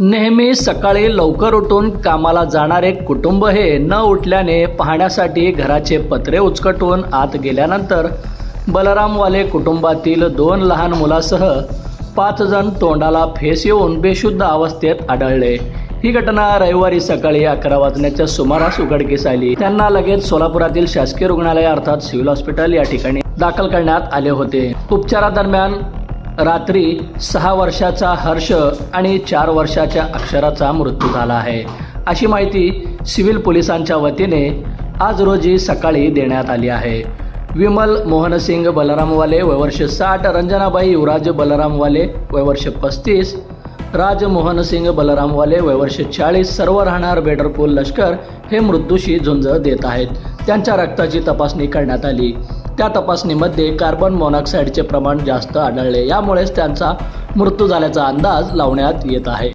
नेहमी सकाळी लवकर उठून कामाला जाणारे कुटुंब हे न उठल्याने पाहण्यासाठी घराचे पत्रे उचकटून आत गेल्यानंतर बलरामवाले कुटुंबातील दोन लहान मुलासह पाच जण तोंडाला फेस येऊन बेशुद्ध अवस्थेत आढळले. ही घटना रविवारी सकाळी अकरा वाजण्याच्या सुमारास उघडकीस आली. त्यांना लगेच सोलापुरातील शासकीय रुग्णालय अर्थात सिव्हिल हॉस्पिटल या ठिकाणी दाखल करण्यात आले होते. उपचारादरम्यान रात्री सहा वर्षाचा हर्ष आणि चार वर्षाच्या अक्षराचा मृत्यू झाला आहे. अशी माहिती सिव्हिल पोलिसांच्या वतीने आज रोजी सकाळी देण्यात आली आहे. विमल मोहनसिंग बलरामवाले वयवर्ष साठ रंजनाबाई युवराज बलरामवाले वयवर्ष पस्तीस राजमोहन सिंग बलरामवाले वयवर्ष चाळीस सर्व राहणार बेडरपूल लष्कर हे मृत्यूशी झुंज देत आहेत. त्यांच्या रक्ताची तपासणी करण्यात आली. त्या तपासणीमध्ये कार्बन मोनॉक्साईडचे प्रमाण जास्त आढळले. यामुळेच त्यांचा मृत्यू झाल्याचा अंदाज लावण्यात येत आहे.